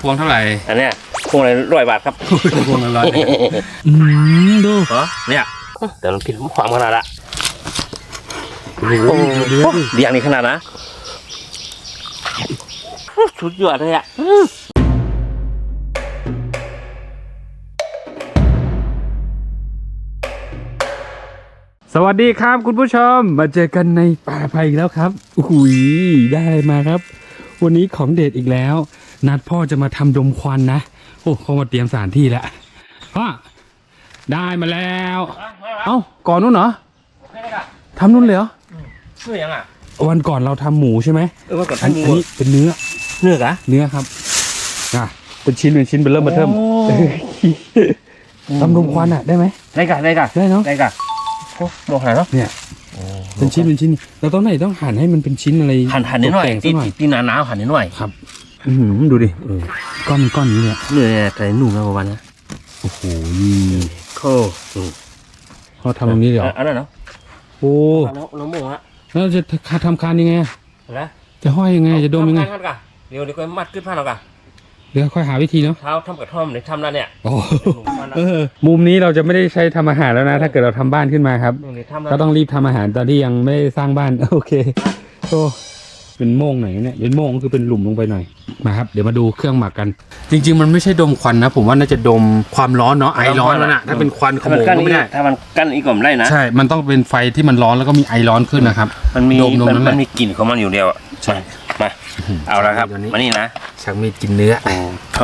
พวงเท่าไหร่อันเนี้ยพวงละร้อยบาทครับ พวงละร้อยอืมดูเหรอเนี่ยเดี๋ยวมันกินความขนาดละโอ้โหดูดิเดียงนี่ขนาดนะชุดยอดเลยอะสวัสดีครับคุณผู้ชม มาเจอกันในป่าไผ่อีกแล้วครับอุ้ยได้อะไรมาครับ วันนี้ของเด็ดอีกแล้ว นัดพ่อจะมาทำดมควันนะ โอ้เขามาเตรียมสถานที่แล้วพ่อได้มาแล้ว เอ้าก่อนนู้นเหรอทำนู้นเลยเหรอเนื้อยังอะวันก่อนเราทำหมูใช่ไหมเออว่าก่อนอันทำอันนี้เป็นเนื้อ เนื้อกะเนื้อครับอะเป็นชิ้นเป็นชิ้นเป็นเริ่มมาเทิมโอ้ทำดมควันอะได้ไหมได้กะได้กะได้เนาะได้กะโอ้โลหะเนาะเนี่ยเป็นชิ้นเป็นชิ้นเราต้องไหนต้องหั่นให้มันเป็นชิ้นอะไรหั่นหั่นนิดหน่อยตกแต่งสัที่กหน่อยที่หนาหนาๆหั่นนิดหน่อยครับ อือหือดูดิเออก้อนก้อนนี้เนี่ยเนื้อแต่หนุ่มนะประมาณนี้โอ้โหโคเขาทำตรงนี้เดี๋ยวอันนั้นเนาะโอ้แล้วแล้วหมูฮะแล้วจะคาทำคานยังไงอะแล้วจะห้อยยังไงจะดมยังไงทำกะเดี๋ยวเดี๋ยวก็มัดขึ้นผ้าเรากะเดี๋ยวค่อยหาวิธีเนาะเท้าทำกระท่อมเดี๋ยวทำแล้วเนี่ยโอ้หนุ่มมันนะเออมุมนี้เราจะไม่ได้ใช้ทำอาหารแล้วนะ ถ้าเกิดเราทำบ้านขึ้นมาครับเดี๋ยวทำแล้วก็ต้องรีบทำอาหารตอนที่ยังไม่ได้สร้างบ้าน โอเคโอ้ เป็นโม่งหน่อยเนี่ยเป็นโม่งก็คือเป็นหลุมลงไปหน่อยมาครับเดี๋ยวมาดูเครื่องหมักกัน จริง ๆ มันไม่ใช่ดมควันนะ ผมว่าน่าจะดมความร้อนเนาะไอร้อนแล้วนะถ้าเป็นควันขถ้าโมมันงกั้นก็อีไม่ได้กถ้ามันกั้นอีกก็ไม่ได้นะใช่ มันต้องเป็นไฟที่มันร้อนแล้วก็มีไอร้อนขึ้นนะครับมันมีดมดมมันนั่นแหละมันมีกลิ่นของมันอยู่เดียวอะใช่มาเอาละครับตัวนี้มานี่นะชักมีดกินเนื้อเอ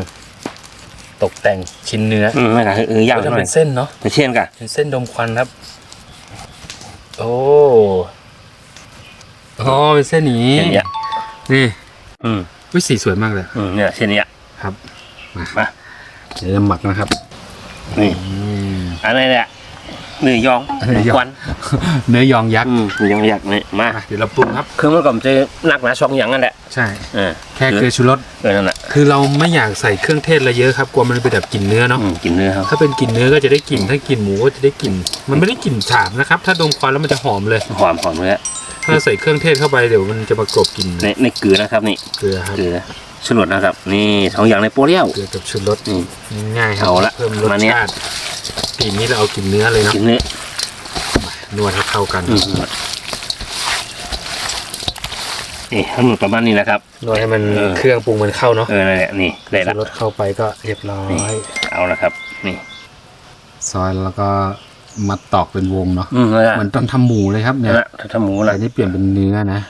อตกแต่งชิ้นเนื้ออืมไม่กะเออย่างหจะน่อเป็ยนเส้นเนาะเป็นเช่นกะเป็นเส้นดมควันครับ โอ้ อ๋อเป็นเส้นอย่างนี้เช่นเนี้ยนี่อืมวิสีสวยมากเลยอืมเนี่ยเช่นเนี้ยครับมามาเดี๋ยวจะหมักนะครับนี่อืมอันนี้เนี่ยเนื้อยองเนื้อยองควันเนื้อยองยักษ์อืมเนื้อยองอยากนี่มาอะเดี๋ยวเราปรุงครับเครื่องมันก็มันจะหนักหนาช่องอย่างนั่นแหละใช่เออแค่เกลือชูรสเออนั่นแหละคือเราไม่อยากใส่เครื่องเทศอะไรเยอะครับกลัวมันเป็นแบบกลิ่นเนื้อเนาะอืมกินเนื้อครับถ้าเป็นกลิ่นเนื้อก็จะได้กลิ่นถ้ากลิ่นหมูก็จะได้กลิ่นมันไม่ได้กลิ่นฉาบนะครับ ถ้าดมควันแล้วมันจะหอมเลยหอมหอมเลยอะ ถ้าใส่เครื่องเทศเข้าไปเดี๋ยวมันจะมากรบกลิ่นในในเกลือนะครับนี่เกลือครับเกลือชนดนะครับ นี่สองอย่างในโปรเลี้ยวเกลือกับชูรสนี่ง่ายครับเอาละเพิ่มรสมาเนี่ยชาติกลิ่นนี้เราเอากลิ่นเนื้อเลยเนาะกินเนื้อนวดให้เข้ากันอืมนี่ทั้งหมดประมาณนี้นะครับนวดให้มันเออเครื่องปรุงมันเข้าเนาะเออนั่นแหละนี่ได้ชูละรสเข้าไปก็เรียบร้อยนี่เอาละครับ นี่ซอยแล้วก็ มัดตอกเป็นวงเนาะอืมนั่นแหละเหมือนตอนทำหมูเลยครับเนี่นั่ยนแหละถ้าทำหมูแต่ละนี่เปลี่ยนเป็นเนื้อนะ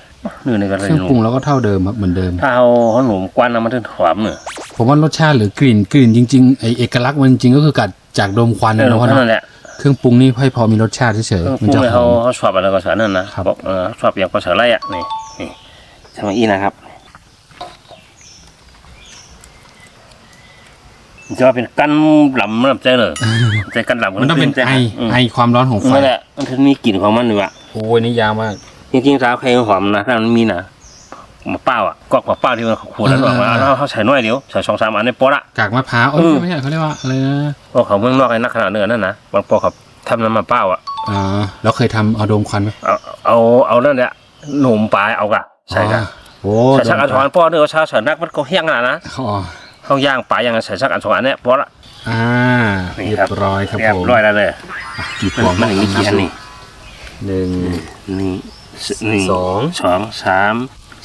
เนื้อในกระเคไรรื่องหนูปรุงเราก็เท่าเดิมครับเหมือนเดิม ถ้าเอาขนมกวนเอามาถึงหอมเนอะผมว่ารสชาติหรือกลิ่นกลิ่นจริงๆไอเอกลักษณ์มันจริงก็คือกัดจากดมควันเอนะอเนาะนั่นแหละเครื่องปรุงนี่ให้พอมีรสชาติเฉยเครื่องๆปมันรุงจะเลยหเขาอมเขาชอบอะไรก็สารนั่นนะครับ บอกเออชอบอย่างก็สารไรอะนี่นี่ทำมาอีนะครับ จะว่าเป็นกันหลำลำใจเลยใจกันหลำมันต้องเป็นใจไอมไอความร้อนของไฟนั่นแหละมันถึงมีกลิ่นของมันอยู่อะโอ้ยนี่ยาวมากจริงๆสาวใครหอมนะถ้ามันมีนะมะเป้าอะกอกมะเป้าที่มันขวดแล้วบอกว่าแล้วเขาใส่น้อยเดียวใส่สองสามอันในโป๊ะละกากมะพร้าวเอ้ยอืมไม่ใช่เขาเรียกว่าอะไรนะพวกเขาเมืองนอกไอ้นักขนาดเนื้อนั่นนะบางพวกเขาทำน้ำมะเป้าอะอ่าแล้วเคยทำเอาดมควันไหมเอาเอาเอานั่นเนี่ยหนุ่มปลายเอากะใช่กะอ๋อโอ้ใส่ชักอันสองอันป้อเนื้อชาเฉินนักมันก็เฮี้ยงขนาดนะอ๋อเขาย่างปลายยังใส่ชักอันสองอันเนี่ยโป๊ะละ อ่านี่เรียครับ บร้อยครับเรียผบมร้อยแล้วเลยอะกี่พมันวงมันถึงมีกี่อันนี่หนึ่ง นี่หนึ่งสอง สองสาม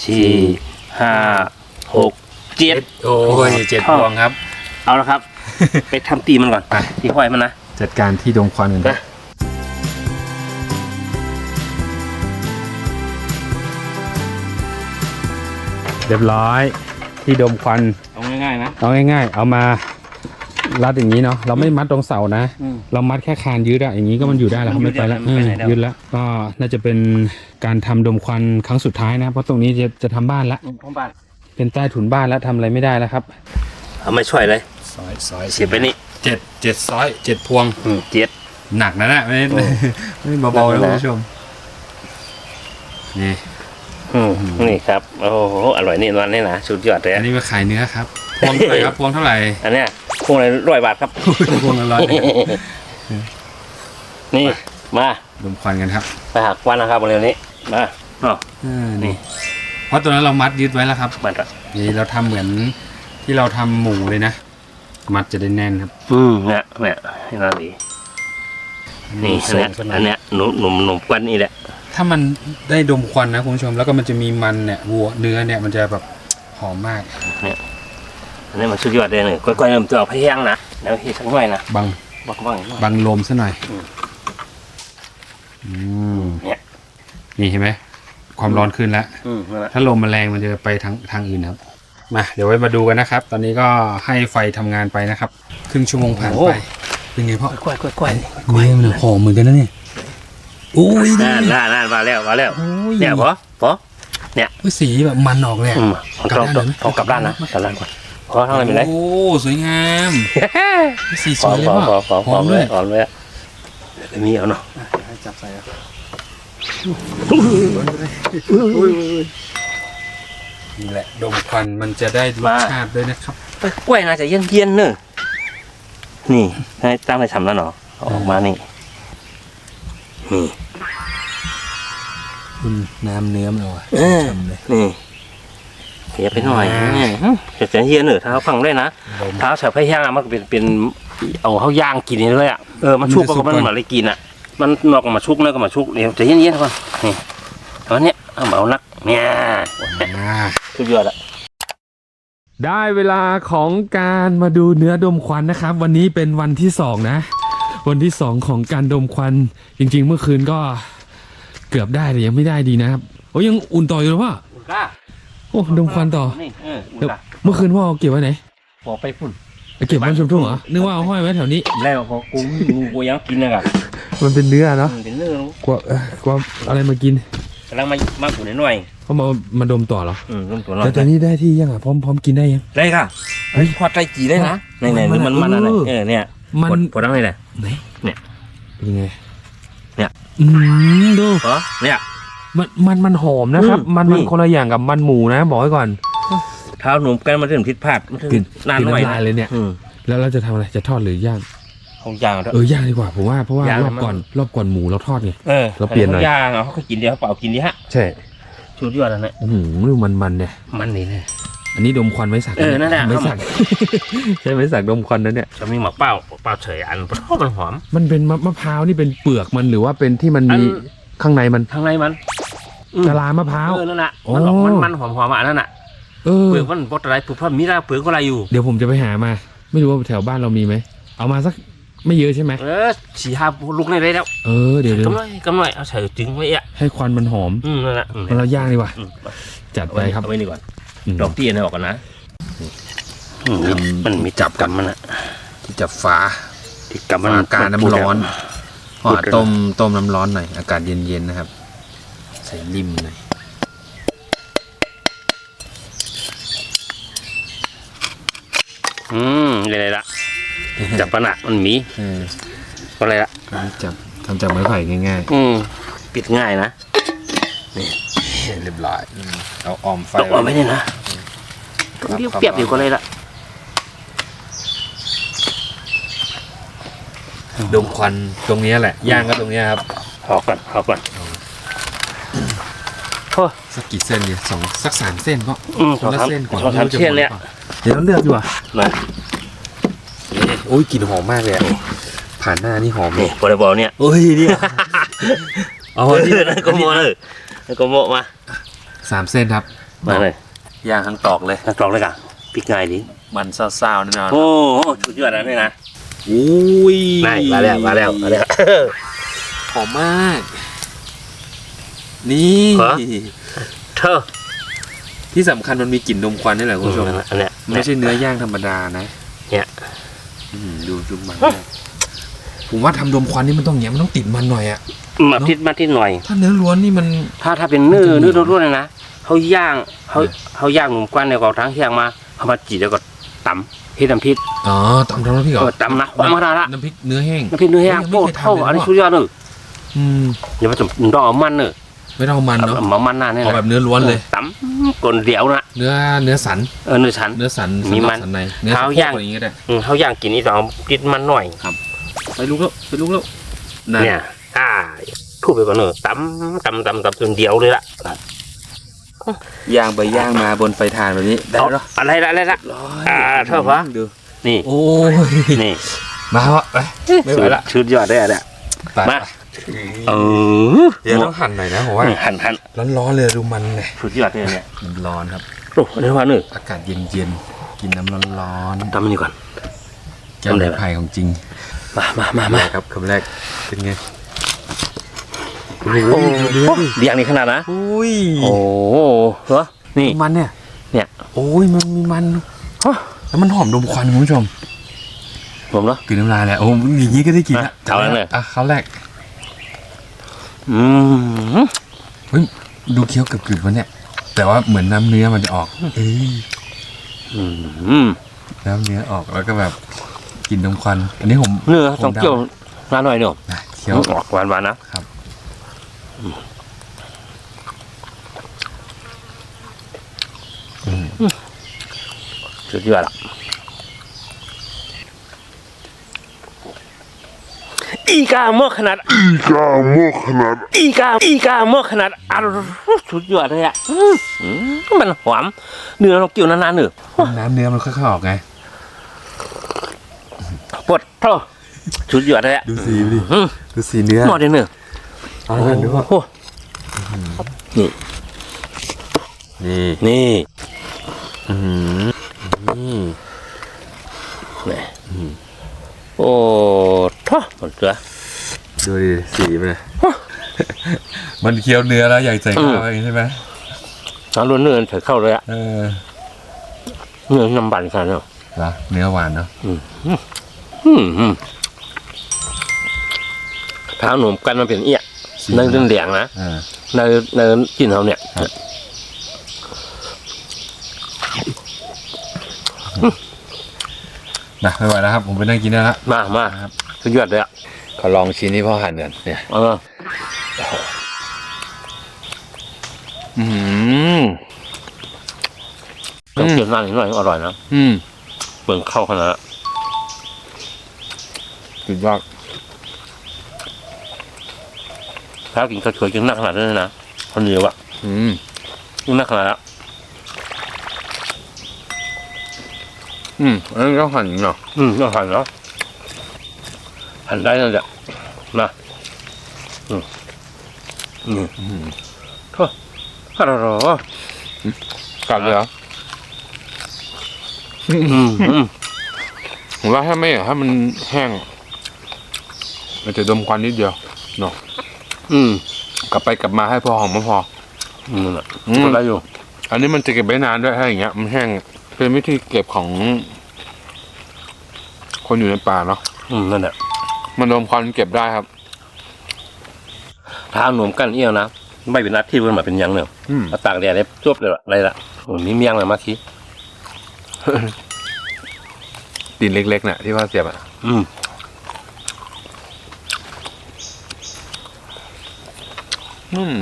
สี่ห้าหกเจ็ด โอ้ยเจ็ดพวงครับ เอาละครับ ไปทำตีมันก่อนไปที่ห้อยมันนะ จัดการที่ดมควันกันครับนะเรียบร้อย ที่ดมควันเอา ง่ายๆนะ เอาง่ายๆ เอามารัดอย่างนี้เนาะ เราไม่มัดตรงเสานะ อืม เรามัดแค่คานยืดอะอย่างนี้ก็มันอยู่ได้แล้วครับมัไม่นไปแล้วยืดได้มันไปไหนแล้วเออยืดแล้ว ก็น่าจะเป็นการทำดมควันครั้งสุดท้ายนะ เพราะตรงนี้จะจะทำบ้านละพ่อบ้านเป็นใต้ถุนบ้านแล้วทำอะไรไม่ได้แล้วครับเอาไม่ช่วยเลยซอยซอยเสียบไปนี่เจ็ดเจ็ดซอยเจ็ดพวง อืมเจ็ด หนักนะเนี่ยไม่โอ้ไม่เบาๆนะหนักนะ คุณผู้ชม นี่ อืมนี่ครับ โอ้โห อร่อยนี่วันนี้นะสุดยอดเลยอันนี้มาขายเนื้อครับ พวงเท่าไหร่ครับพวงเท่าไหร่อันเนี้ยพวงละร้อยบาทครับพวงละร้อยนี่มาดมควันกันครับ ไปหักวันนะครับวันเร็วนี้มาอ๋ออ่านี่ เพราะตัวนั้นเรามัดยึดไว้แล้วครับมันก็นี่เราทำเหมือนที่เราทำหมูเลยนะมัดจะได้แน่นครับ อืมเนี่ยเนี่ยนี่นั่นดีนี่อันเนี้ยส่งซะหอันเนี้ยหนุ่มหนุ่มหนุ่มกวนนี่แหละถ้ามันได้ดมควันนะคุณผู้ชมแล้วก็มันจะมีมันเนี่ยวัวเนื้อเนี่ยมันจะแบบหอมมาก อันนี้มันสุดยอดเลยเนี่ยก้อยๆเริ่มตัวเอาพะแยงนะแล้วเฮ็ดสักหน่อยนะบังบักบังบังลมซะหน่อยอืมอืมเนี่ยนี่เห็นไหมความร้อนขึ้นแล้วอืมนั่นแหละถ้าลมมันแรงมันจะไปทางทางอื่นครับมาเดี๋ยวไว้มาดูกันนะครับ ตอนนี้ก็ให้ไฟทำงานไปนะครับครึ่งชั่วโมงผ่านไปเป็นไงพ่อก้อยก้อยก้อยเนื้อมันหอมเหมือนกันนะเนี่ยโอ้ยนั่นนั่นนั่นมาแล้วมาแล้วโอ้ยเนี่ยพอพอเฮ้ยสีแบบมันออกเลยอะอืมเอากลับกลับด้านไหนเอากลับด้านนะกลับด้านก่อน พอทำอะไรไม่ได้โอ้สวยงามสีสพอวยเลยพอพ่อพอพอหอมเลด้วยยหอมเลยเดี๋ยวมีเอาเนาะจับใส่ครับนี่แหละดมควันมันจะได้รสชาติด้วยนะครับเอ้ยกล้วยน่าจะเย็นเย็นๆเนอะนี่ให้ตั้งใจทำแล้วเนาะเอาออกมานี่นี่คุณน้ำเนื้อมันอะเออทำเล ยนี่เสียไปหน่อยอ่านี่จะเสียเฮียเนอะถ้าเขาฟังได้นะดมถ้าเขาใส่ไผ่ย่างอะมันก็เป็นเป็นเอาเขาย่างกินนี่เลยอะเออมันชุกมันจะสุก็กมันก่อนมาเลยกินอะ มันนอกก็มาชุกเนื้อก็มาชุกเดี๋ยวจะเย็นๆก่อนนี่เอาอันเนี้ยเอามาเอานักเนี่ยอ่าสุดยอดอะได้เวลาของการมาดูเนื้อดมควันนะครับ วันนี้เป็นวันที่สองนะ วันที่สองของการดมควันจริงๆ เมื่อคืนก็เกือบได้แต่ยังไม่ได้ดีนะครับ โอ้ยังอุ่นต่ออยู่หรือเปล่าอุ่นกล้า โอ้ดมควันต่อนี่เอออุ่นเดี๋ยวกล้าเมื่อคืนพ่อเอาเก็บไว้ไหนพอไปพุ่นเอาเก็บไว้ชมทุ่งเหรอนึกว่าเอาห้อยไว้แถวนี้แล้วพอกูกูกูยังกินเลยอะมันเป็นเนื้อเนาะเป็นเนื้อกว่าเอ่อกว่าอะไรมากินกำลังมามากูหน่อยเขามามาดมต่อเหรอๆอืมรุ่นตัวน้อแต่ยตอนนี้ได้ที่ยังอะพร้อมพร้อมกินได้ยัง ได้ค่ะเฮ้ยทอดไตจีได้นะไหนไหนหรือมันมันอะไรเออ เออเนี่ยมันพอพอตั้งไหนเลยไหนเนี่ยเป็นยังไงเนี่ย อืมดูเหรอเนี่ย มันมันมันหอมนะครับ อืมมันมันนี่ คนละอย่างกับมันหมูนะบอกไว้ก่อนเท้าหนุ่มกันมันถึงผิดพลาดมันถึงกลิ่นนานกลิ่นหน่อยน้ำลายเลยเนี่ย อืมแล้วเราจะทำอะไรจะทอดหรือย่าง ของยางเถอะ เออย่างดีกว่าผมว่าเพราะว่าย่างรอบมันก่อน รอบก่อนหมูเราทอดไง เออเราเปลี่ยนหน่อยขายางเอาเขาก็กินเดียวเขาเปล่ากินดีฮะใช่ชุดยอดอันนั้นอืมดูมันมันเนี่ยมันนี่เลย อันนี้ดมควันไม้สักเออนั่นแหละ ไม้สัก ใช่ไม้สักดมควันนั่นเนี่ยจะมีหมักเป้าเป้าเฉยอันเพราะมันหอม มันเป็นมะมะพร้าวนี่เป็นเปลือกมันหรือว่าเป็นที่มันมีอัน ข้างในมันข้างในมันอืมกะลามะพร้าว เออนั่นแหละโอ้มันออกมันมันหอมหอมๆอะนั่นน่ะเออ เปลือกมันบดอะไรเปลือกมันมีอะไรเปลือกก็อะไรอยู่ เดี๋ยวผมจะไปหามา ไม่รู้ว่าแถวบ้านเรามีไหม เอามาสักไม่เยอะใช่ไหมเออสี่ห้าลูกในได้แล้วเออเดี๋ยวเดี๋ยวกำไรกำไรเอาใส่จึงไว้อะให้ควันมันหอมอืมนั่นแหละอืมแล้วเราย่างดีกว่า อืมจัดเอาไปไว้ครับ เอาไว้นี่ก่อนอืม ดอกที่อันนี้ออกกันนะอืมมันมีจับกับมันอะที่จะฟ้าที่กับมันฟ้าการน้ำร้อนพู ห่อดเลยต้มต้มน้ำร้อนหน่อย อากาศเย็นๆนะครับ ใส่ริมหน่อยอืมอะไรละจับปะนะมันมีเอออะไรละอันนี้จับทำจากไม้ไผ่ง่ายอืมปิดง่ายนะๆเรียบร้อยอืมเอาออมไฟตกเอาไม่ได้นะต้องเรียกเปรียบอยู่ก็เลยละ ดมควันตรงเนี้ยแหละ ย่างก็ตรงเนี้ยครับออกก่อนออกก่อนสักกี่เส้นเนี่ยสองสักสามเส้นก็อืมคสอนงละสามเส้นก่อนสองสามเช่นเลยอะเดี๋ยวเราเลือกดีกว่านะโอ้ยกลิ่นหอมมากเลยอะผ่านหน้านี่หอมเลนี่ยบอลบอลเนี่ยโอ้ยเนี่ยเอาเออันนี้อนั่นก็โมเลยนั่นก็โมมาสามเส้นครับมาเลยย่างทั้งตอกเลย นักกรองเลยกันปิดง่ายดีมันซ่าวๆแน่นอนโอ้โหชุดยอดนะนี่นะโอ้ยนี่มาแล้วมาแล้วมาแล้วหอมมาก นี่เหรอ เธอที่สำคัญมันมีกลิ่นนมควันนี่แหละคุณผู้ชมอันเนี้ยไม่ใช่เนื้อย่างธรรมดานะเนี่ยอืมดูดูมันมากผมว่าทำดมควันนี่มันต้องอย่างเงี้ยมันต้องติดมันหน่อยอะมาทิศมาทิศหน่อย ถ้าเนื้อล้วนนี่มัน ถ้าถ้าเป็นเนื้อมันจะมีเนื้อร่วนๆเลยนะเขาย่างเขาเออเขาย่างหนุ่มกวนเนี่ยก็เอาทั้งเคียงมาเขามาจีแล้วก็ตำ พริกน้ำพริกอ๋อตำทำน้ำพริกเหรเอออตำนะความมาละน้ำพริกเนื้อแห้งน้ำพริกเนื้อแห้งยังโคไม่ตเครยทำเลยเท่าอันนี้ว่ะสุดยอดเลยอืมอย่ามาจุ่มต้องเอามันเนอะไม่ต้องเอามันเนาะเอามามันหน้าเนี่ยเอาแบบเนื้อล้วนเลยตำกลนเดียวนะเนื้อเนื้อสันเออเนื้อฉันเนื้อสันมีสันนมัอกนสันในเนื้อเท้าสะโพกย่างอะไรอย่างเงี้ยได้อืมเขาย่างกินนี่ต้องเอาติดมันหน่อยไปลุกแล้วไปลุกแล้วนั่นเนี่ยอ่าพูดไปก่อนเนอะตำตำตำตำจนเดียวเลยละ ย่างไปย่างมาบนไฟถ่านแบบนี้ได้เอาแล้วอะไรละอะไรละร้อยอ่าเท่าปะดูนี่โอ้ยนี่มาวะไปไม่ไหวละชุดยอดได้อะเนี่ยไปมาเออเดี๋ยวต้องหั่นหน่อยนะผมว่าหันหันร้อนๆเลยดูมันเลยชุดยอดได้เนี่ยมันร้อนครับโอ้อันนี้ว่าหนึ่งอากาศเย็นๆกินน้ำร้อนทำมันนี่ก่อนๆแก้วไม้ไผ่ของจริง มามามามาครับคำแรกเป็นไง โอ้เรียงนี่ขนาดนะอุ้ยโอ้โหเหรอนี่มันเนี่ย เนี่ย โอ้ยมันมีมันฮะแล้วมันหอมดมควันคุณผู้ชมผมเนาะกินน้ำลายแหละโอ้อย่างนี้ก็ได้กินละอะเอาแล้วเนี่ยอะเขาแรกอืมเฮ้ยดูเคี้ยวกรึบๆวะเนี่ย แต่ว่าเหมือนน้ำเนื้อมันจะออกเอ้ยอืมน้ำเนื้อออกแล้วก็แบบกินดมควัน อันนี้ผมเนื้อผมต้องเกี่ยวน้าหน่อยเนาะนะเคี้ยวออกหวานหวานๆนะครับอืม สุดยอดอะอีกาหมอกขนาด อีกาโมกขนาด อีกา อีกาหมอกขนาดอร่อยสุดยอดเลยอะอืมอืมมันหอม เนื้อเราเกี่ยวนานๆเนอะน้ำเนื้อมันค่อยๆออกไงปวดเท่าสุดยอดเลยอะ ดูสีดิอืมดูสีเนื้อหมดเลยเนอ โอ้โหนี่นี่อืมนี่นี่โอ้ท่อหมดเกลือดูดิสีมันเลยมันเคี้ยวเนื้อแล้วอยากใส่ข้าวอย่างนี้ใช่ไหมน้ำล้วนเนื้อใส่เข้าเลยอะเออเนื้อน้ำบันกันเนาะเหรอเนื้อหวานเนาะอืมอืมถ้าหนุ่มกันมันเป็นเอี้ย สีเนื้อเรื่องเหลียงนะเออเนื้อเนื้อกินเขาเนี่ยนะไม่ไหวแล้วครับ ผมไปนั่งกินได้แล้ว มามาครับ สุดยอดเลยอะขอลองชิ้นนี้พ่อหั่นกันเนี่ย เอออืม ต้องเกี่ยวหน้านิดหน่อยอร่อยนะอืมเปิ่งเข้าขนาดนั้นสุดยอด ถ้ากินกระชวยกินหน้าขนาดนั้นเลยนะคนเดียวอะอืมกินหน้าขนาดนั้นอืมอันนี้ก็หั่นเนาะอืมต้องหั่นเนาะหั่นได้นั่นแหละมาอืมอืมท่อฮัลโหลกัดเลยเหรออืมอืมผมว่าถ้าไม่ถ้ามันแห้งมันจะดมควันนิดเดียวเนาะ อืม กลับไปกลับมาให้พอหอมไม่พออืมน่ะอืมก็ได้อยู่ อันนี้มันจะเก็บไว้นานด้วยถ้าอย่างเงี้ย มันแห้ง เป็นวิธีเก็บของ คนอยู่ในป่าเนาะอืมนั่นแหละมันดมควันเก็บได้ครับถ้าหนุ่มกันเอี้ยวนะไม่เป็นนัดที่เพิ่นมาเป็นหยังเนอะอืมมาตากแดดได้จบเลยละอะไรละโอ้มีเมียงเลยมาคีดินเล็กๆน่ะที่ว่าเสียบอะอืม อืม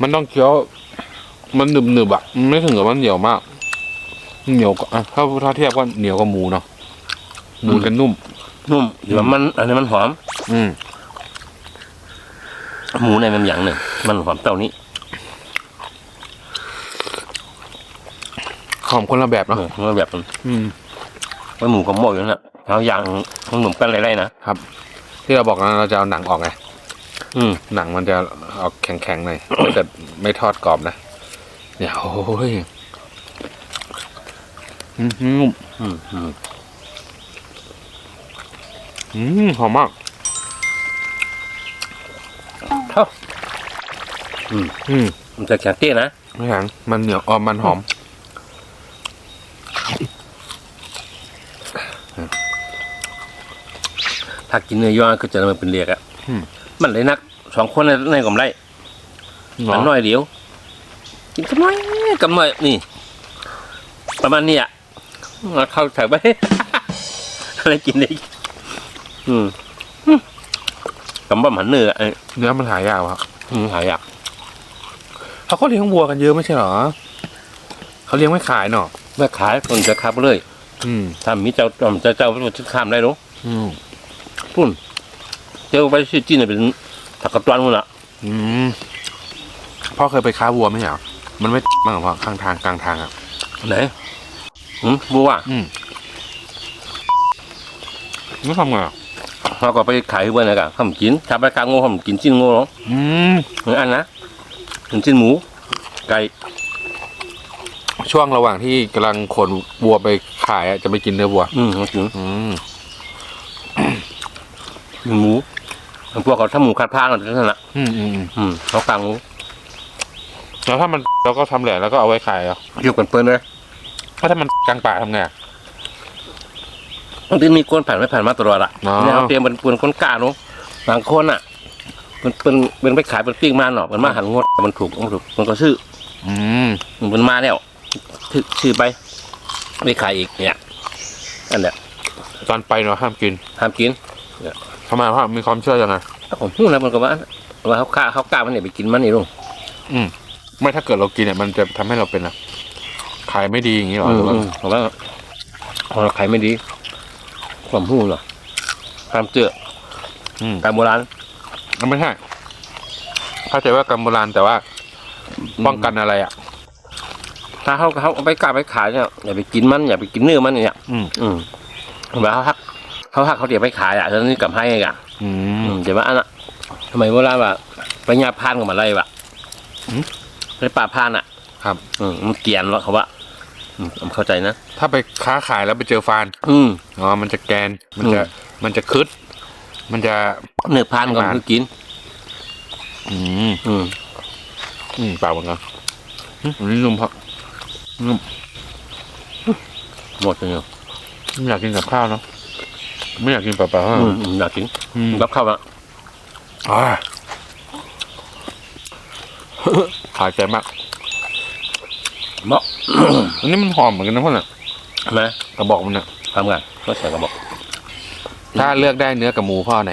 มันต้องเคี้ยว มันหนึบหนึบๆอะมันไม่ถึงกับมันเหนียวมาก เหนียวก็อะถ้าถ้าเทียบก็เหนียวกับหมูเนาะหมูจะนุ่ม นุ่มเดี๋ยวมันอันนี้มันหอม อืมหมูในมันอย่างหนึ่ง มันหอมเต้านี้หอมคนละแบบเอเนาะอมันแบบมันอืมมันหมูกับหม้ออยู่นั่นแหละเอาอย่างของหนุ่มกันไรๆนะที่เราบอกนะเราจะเอาหนังออกไง อืมหนังมันจะออกแข็งๆหน่อยมันจะไม่ทอดกรอบนะเนี่ยโอ้ยอืมอืมอืมอืมอืมหอมมากเท่าอืมมันจะแข็งเตี้ยนะไม่แข็งมันเหนียวอ๋อมันหอมถ้ากินเนื้อย่อก็จะมันเป็นเรียกอะอืม มันเลยนักสองคนในในกำไรมันน้อยเดียว กินกำไรกำไรนี่ ประมาณนี้อะมาเข้าแถวไปอะไรกินได้อืมอืมกำบ้าหันเนื้อไอ้เนื้อมันหายากครับอืมหายากเขาก็เลี้ยงวัวกันเยอะไม่ใช่เหรอเขาเลี้ยงไม่ขายเนาะแม่ขายคนจะขับเลย อืมถ้ามีเจ้าเจ้าเจ้าเจ้าจะข้ามได้หรออืมพุ่น เจ้าไปชื่อจีนเนี่ยเป็นถักกระตวนมุ่นละอืมพ่อเคยไปค้าวัวไหมเหรอมันไม่มากหรอพ่อข้างทางกลางทางอะ ไหนอืมบัวอืมไม่ทำไงอะเราก็ไปขายเพื่อนนะกะทำกินชาวบ้านกลางโง่ทำกินชิ้นโง่หรออืมเหมือนอันนะกินชิ้นหมู ไก่ช่วงระหว่างที่กำลังขนวัวไปขายอะจะไปกินเนื้อวัว อืมมากินอืมกินหมู พวกเขาถ้าหมูคัดพางกันนั่นแหละอืมอืมอืมอืมเขากลางหมูแล้วถ้ามันเราก็ทำแหละแล้วก็เอาไว้ขายเหรอะอยู่กันเปิ้ลเลยถ้ามันกลางป่าทำไงอะ บางทีมีคนผ่านไม่ผ่านมาตลอดอะอ๋อ เนี่ยเขาเตรียมเป็นปืนคนกล้าเนาะบางคนอะเป็นเป็นเป็นไปขายเป็นปิ้งมาเนาะมันมาหันงดมันถูกมันถูกมันก็ซื้อ อืมมันมาแล้วถือชื่อไปไปขายอีกเนี่ย อันเนี้ยตอนไปเนาะห้ามกินห้ามกิน ทำไมพ่อมีความเชื่อยังไงถ้าผมพูดแล้วมันก็ว่าว่าเขากล้าเขากล้ามันเนี่ยไปกินมันนี่ลุงอืม ไม่ถ้าเกิดเรากินเนี่ยมันจะทำให้เราเป็นอะขายไม่ดีอย่างนี้หรออืหมรือว่าอืมผมว่าเราขายไม่ดี ความพูดเหรอความเจืออืมการโบราณมันไม่ใช่เข้าใจว่ากรรมโบราณแต่ว่าป้องกันอะไรอะถ้าเขาเขาเอาไปกล้าไปขายเนี่ยอย่าไปกินมันอย่าไปกินเนื้อมันเนี่ย อืมอืมแบบเขาฮัก เขาฮักเขาเดี๋ยวไปขายอะแล้วนี่กลับให้ไงอะอือืมมเดี๋ยวว่าอันน่ะทำไมโบราณว่าไปยาพานกับมาไล่วะอืมไปป่าพานอะ ครับอืมมันเกลียนวะเขาว่าอืมผมเข้าใจนะ ถ้าไปค้าขายแล้วไปเจอฟาน อืมอ๋อ มันจะแกน มันจะอืมมันจะคึดมันจะเนื้อพานก่อนพานคือกิน อืม อืม อืมเปล่าเหมือนกันอืมอันนี้นุ่มครับนุ่มหมดเลยเนาะไม่อยากกินกับข้าวเนาะ ไม่อยากกินเปล่าๆอืมอืมอยากกินอืมรับเข้าวอะอ่าขาดใจมาก เหมาะอันนี้มันหอมเหมือนกันนะพ่อเนี่ยใช่ไหมกระบอกมันเนี่ยทำกันก็ใส่กระบอกถ้าเลือกได้เนื้อกับหมูพ่อไหน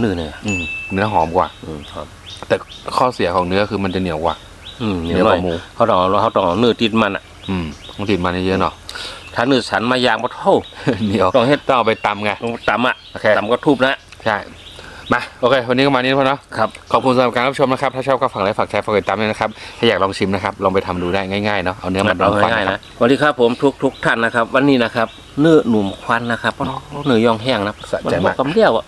เนื้อเนี่ยอืมเนื้อหอมกว่า อืมครับแต่ข้อเสียของเนื้อคือมันจะเหนียวกว่า อืมเหนีเนื้ยวอหน่กัอยบหมูเขาต้องเอาเขาต้องเอาเนื้อติดมันอะ อืมต้องติดมันเยอะๆเนาะ ถ้าเนื้อสันมายางมาเท่าเหนียวต้องเฮ็ดต้องเอาไปตำไงต้องตำอะโอเคตำก็ทุบนะใช่มาโอเค วันนี้ก็มานี้นะพ่อเนาะครับขอบคุณสำหรับการรับชมนะครับ ถ้าชอบก็ฝากไลค์ฝากแชร์ฝากติดตามด้วยนะครับ ถ้าอยากลองชิมนะครับ ลองไปทำดูได้ง่ายๆเนาะเอาเนื้อมาดเอาองควันง่ายๆนะนะสวัสดีครับผมทุกทุกท่านนะครับ วันนี้นะครับ เนื้อหนุ่มควันนะครับเพราะเนื้อยองแห้งนะสะใจมากนบอกคำเดียวอะ